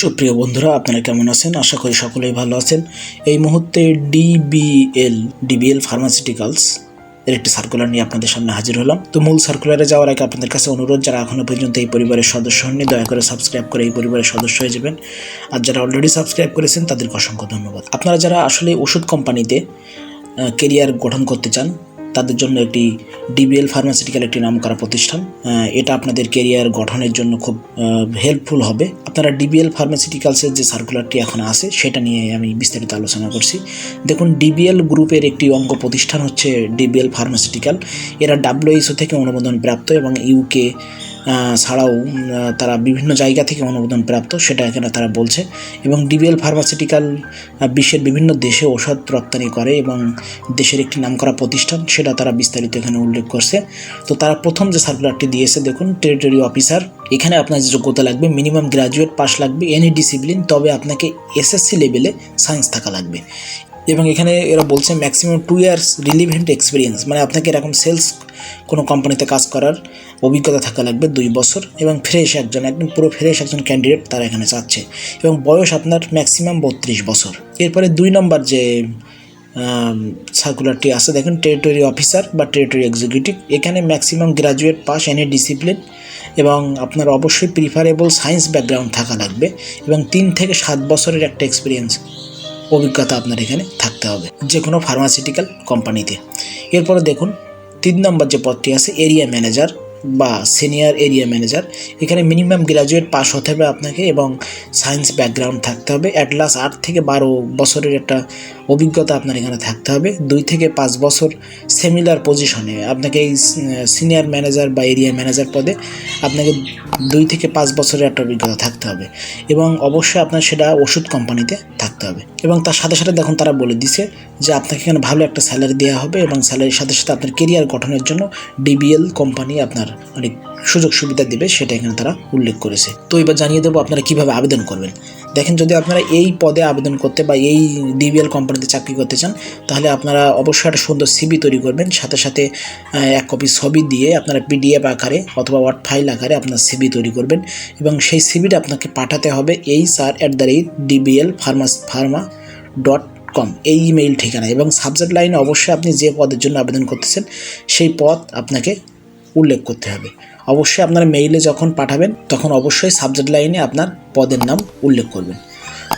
সুপ্রিয় বন্ধুরা, আপনারা কেমন আছেন? আশা করি সকলেই ভালো আছেন। এই মুহূর্তে ডিবিএল ডিবিএল ফার্মাসিউটিক্যালস এর একটি সার্কুলার নিয়ে আপনাদের সামনে হাজির হলাম। তো মূল সার্কুলারে যাওয়ার আগে আপনাদের কাছে অনুরোধ, যারা এখনও পর্যন্ত এই পরিবারের সদস্য হননি, দয়া করে সাবস্ক্রাইব করে এই পরিবারের সদস্য হয়ে যাবেন। আর যারা অলরেডি সাবস্ক্রাইব করেছেন, তাদেরকে অসংখ্য ধন্যবাদ। আপনারা যারা আসলে ওষুধ কোম্পানিতে কেরিয়ার গঠন করতে চান তাদের জন্য একটি ডিবিএল ফার্মাসিউটিক্যাল একটি নাম করা প্রতিষ্ঠান এটা আপনাদের কেরিয়ার গঠনের জন্য খুব হেল্পফুল হবে। আপনারা ডিবিএল ফার্মাসিউটিক্যালসের যে সার্কুলারটি এখন আছে, সেটা নিয়ে আমি বিস্তারিত আলোচনা করছি। দেখুন ডিবিএল গ্রুপের একটি অঙ্গ প্রতিষ্ঠান হচ্ছে ডিবিএল ফার্মাসিউটিক্যাল এরা ডাব্লিউএইচও থেকে অনুমোদন প্রাপ্ত এবং ইউকে ছাড়াও তারা বিভিন্ন জায়গা থেকে অনুমোদন প্রাপ্ত, সেটা এখানে তারা বলছে। এবং ডিবিএল ফার্মাসিউটিক্যাল বিশ্বের বিভিন্ন দেশে ওষুধ রপ্তানি করে এবং দেশের একটি নামকরা প্রতিষ্ঠান, সেটা তারা বিস্তারিত এখানে উল্লেখ করছে। তো তারা প্রথম যে সার্কুলারটি দিয়েছে, দেখুন টেরিটরি অফিসার এখানে আপনার যে যোগ্যতা লাগবে মিনিমাম গ্রাজুয়েট পাস লাগবে এনি ডিসিপ্লিন তবে আপনাকে এসএসসি লেভেলে সায়েন্স থাকা লাগবে। এবং এখানে এরা বলছে maximum two years relevant experience মানে আপনাকে এরকম সেলস কোনো কোম্পানিতে কাজ করার অভিজ্ঞতা থাকা লাগবে দুই বছর এবং ফ্রেশ একজন, একদম পুরো ফ্রেশ একজন ক্যান্ডিডেট তারা এখানে চাচ্ছে এবং বয়স আপনার ম্যাক্সিমাম বত্রিশ বছর। এরপরে দুই নম্বর যে সার্কুলারটি আছে, দেখেন টেরিটরি অফিসার বা টেরিটরি এক্সিকিউটিভ এখানে maximum graduate pass any discipline এবং আপনার অবশ্যই প্রিফারেবল সায়েন্স ব্যাকগ্রাউন্ড থাকা লাগবে এবং তিন থেকে সাত বছরের একটা এক্সপিরিয়েন্স অভিজ্ঞতা আপনার এখানে থাকতে হবে যে কোনো ফার্মাসিউটিক্যাল কোম্পানিতে এরপরে দেখুন তিন নম্বর যে পদটি আছে এরিয়া ম্যানেজার বা সিনিয়র এরিয়া ম্যানেজার এখানে মিনিমাম গ্রাজুয়েট পাস হতে হবে আপনাকে এবং সায়েন্স ব্যাকগ্রাউন্ড থাকতে হবে। অ্যাটলাস আট থেকে বারো বছরের একটা অভিজ্ঞতা আপনার এখানে থাকতে হবে। দুই থেকে পাঁচ বছর সেমিলার পজিশনে আপনাকে এই সিনিয়র ম্যানেজার বা এরিয়া ম্যানেজার পদে আপনাকে দুই থেকে পাঁচ বছরের একটা অভিজ্ঞতা থাকতে হবে এবং অবশ্যই আপনার সেটা ওষুধ কোম্পানিতে থাকতে হবে। এবং তার সাথে সাথে দেখুন তারা বলে দিছে যে আপনাকে এখানে ভালো একটা স্যালারি দেওয়া হবে এবং স্যালারির সাথে সাথে আপনার কেরিয়ার গঠনের জন্য ডিবিএল কোম্পানি আপনার অনেক সুযোগ সুবিধা দেবে, সেটা এখানে তারা উল্লেখ করেছে। তো এবার জানিয়ে দেবো আপনারা কীভাবে আবেদন করবেন। দেখেন, যদি আপনারা এই পদে আবেদন করতে বা এই ডিবিএল কোম্পানিতে চাকরি করতে চান, তাহলে আপনারা অবশ্যই একটা সুন্দর সিবি তৈরি করবেন। সাথে সাথে এক কপি ছবি দিয়ে আপনারা পিডিএফ আকারে অথবা ওয়ার্ড ফাইল আকারে আপনার সিবি তৈরি করবেন এবং সেই সিবিটা আপনাকে পাঠাতে হবে এই sir at the rate DBL pharmas pharma dot com এই ইমেইল ঠিকানা এবং সাবজেক্ট লাইনে অবশ্যই আপনি যে পদের জন্য আবেদন করতেছেন, সেই পদ আপনাকে উল্লেখ করতে হবে। অবশ্যই আপনারা মেইলে যখন পাঠাবেন, তখন অবশ্যই সাবজেক্ট লাইনে আপনার পদের নাম উল্লেখ করবেন।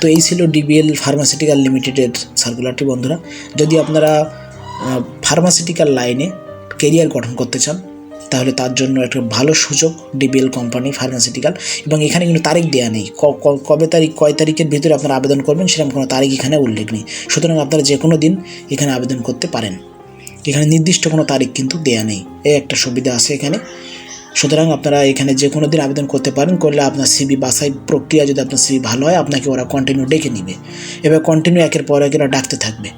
তো এই ছিল ডিবিএল ফার্মাসিউটিক্যাল লিমিটেডের সার্কুলারটি বন্ধুরা। যদি আপনারা ফার্মাসিউটিক্যাল লাইনে কেরিয়ার গঠন করতে চান, তাহলে তার জন্য একটা ভালো সুযোগ ডিবিএল কোম্পানি ফার্মাসিউটিক্যাল এবং এখানে কিন্তু তারিখ দেওয়া নেই। কবে তারিখ, কয় তারিখের ভিতরে আপনারা আবেদন করবেন সেরকম কোনো তারিখ এখানে উল্লেখ নেই। সুতরাং আপনারা যে কোনো দিন এখানে আবেদন করতে পারেন। এখানে নির্দিষ্ট কোনো তারিখ কিন্তু দেয়া নেই। এই একটা সুবিধা আছে এখানে। সুতরাং আপনারা এখানে যে কোনো দিন আবেদন করতে পারেন, করলে আপনার সিবি বাছাই প্রক্রিয়া যদি আপনার সিবি ভালো হয়, আপনাকে ওরা কন্টিনিউ ডেকে নিবে। এবার কন্টিনিউ একের পর একের ওরা ডাকতে থাকবে।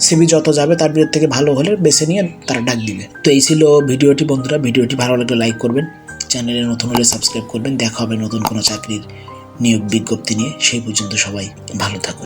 সিবি যত যাবে তার ভিতর থেকে ভালো হলে বেছে নিয়ে তারা ডাক দিবে। তো এই ছিল ভিডিওটি বন্ধুরা। ভিডিওটি ভালো লাগলে লাইক করবেন। চ্যানেলে নতুন হলে সাবস্ক্রাইব করবেন। দেখা হবে নতুন কোনো চাকরির নিয়োগ বিজ্ঞপ্তি নিয়ে। সেই পর্যন্ত সবাই ভালো থাকুন।